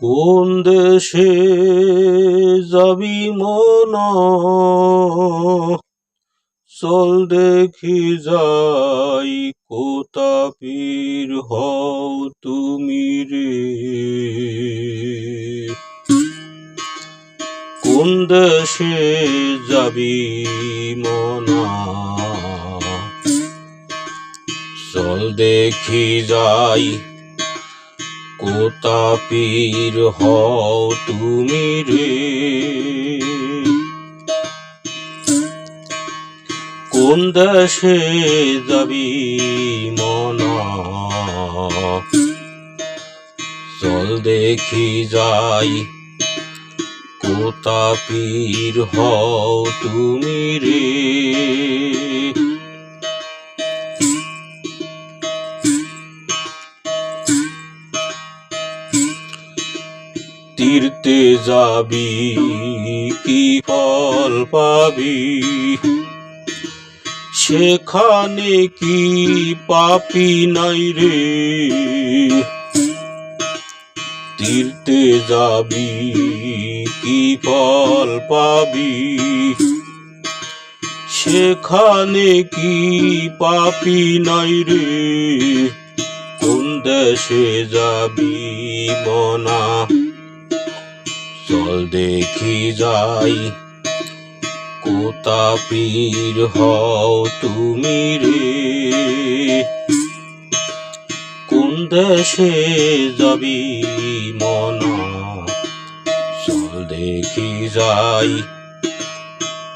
কোন দেশে যাবি মন? চল দেখি যাই কোতা পীর হও তুমি রে। কোন দেশে যাবি মনা? চল দেখি যাই কোতা পীর হও তুমি রে। কোন দেশে যাবি মনা? চল দেখি যাই। কোতা পীর হও তুমি রে। তীর্থে যাবি, কি ফল পাবি? সেখানে কি পাপি নাই রে? তীর্থে যাবি, কি ফল পাবি? সেখানে কি পাপি নাই রে? কোন দেশে যাবি মনা? চল দেখি যাই। কোতা পীর হও তুমি রে? কোন দেশে যাবি মনা? চল দেখি যাই।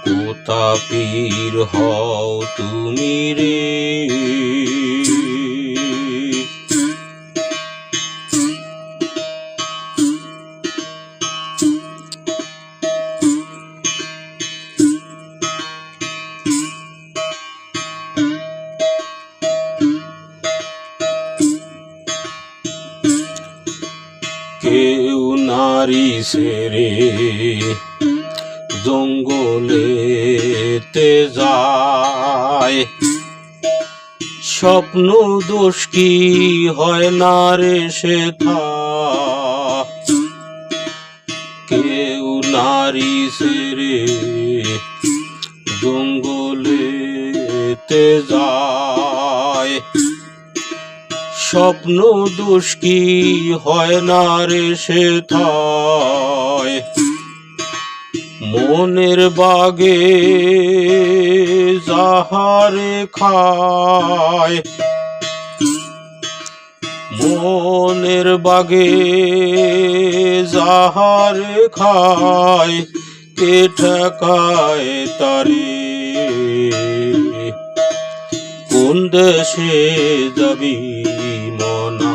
কোতা পীর হও তুমি রে? কেউ নারী সেরে জঙ্গলেতে যায়। স্বপ্ন দোষ কি হয় না রে সে কেউ নারী সেরে জঙ্গলেতে যায়। স্বপ্ন দোষ কি হয় না রে সে মনের বাগে যাহারে খায়। মনের বাগে যাহারে খায়, কে ঠেকায় তারে? কোন দেশে যাবি? মনা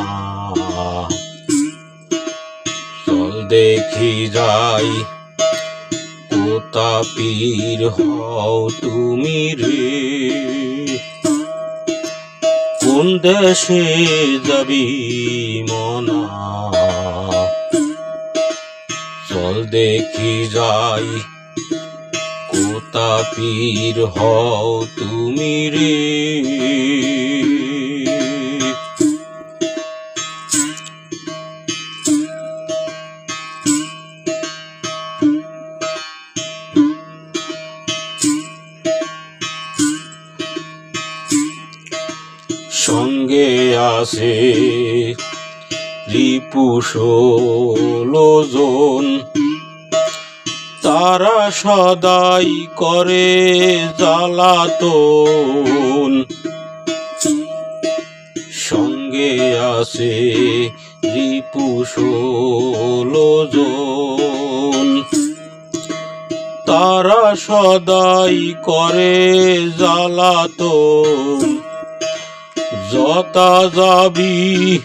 চল দেখি যাই কোতা পীর হও তুমি রে? কোন দেশে যাবি মনা? চল দেখি যাই কোতা পীর হও তুমি রে? সঙ্গে আসে। রিপু ষোলোজন তারা সদাই করে জ্বালাতন। সঙ্গে আসে রিপু ষোলোজন তারা সদাই করে জ্বালাতন। যতা যাবি,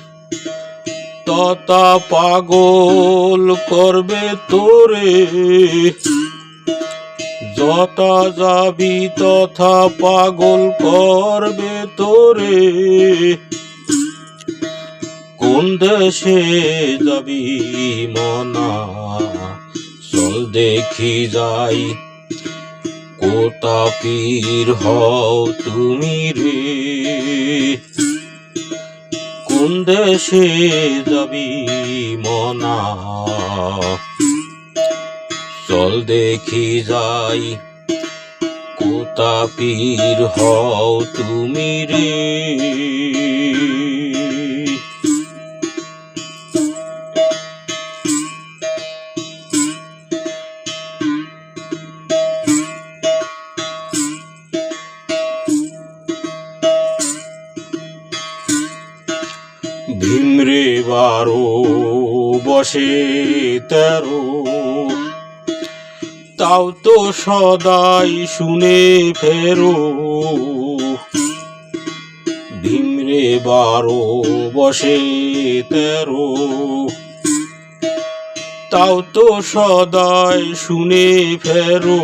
ততা পাগল করবে তোরে। যতা যাবি, তথা পাগল করবে তোরে। কোন দেশে যাবি মনা? চল দেখি যাই কোতা পীর হও তুমি রে। কোন দেশে যাবি মনা? চল দেখি যাই কোতা পীর হও তুমি রে? ভীমরে বারো, বসে তেরো। তাও তো সদাই শুনে ফেরো। ভীমরে বারো, বসে তেরো। তাও তো সদাই শুনে ফেরো।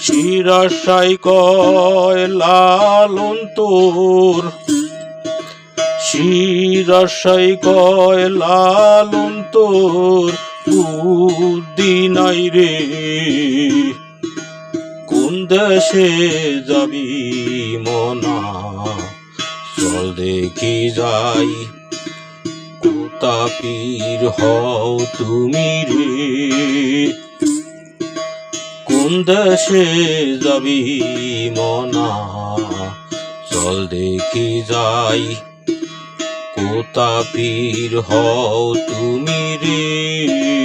শিরাশাই কয়, লালন তোর। শিরাশাই কয় লালন তোর বুদ্ধি নাই রে। কোন দেশে যাবি মনা? চল দেখি যাই কোতা পীর হও তুমি রে। কোন দেশে যাবি মনা? চল দেখি যাই কোতা পীর হও তুমি রে।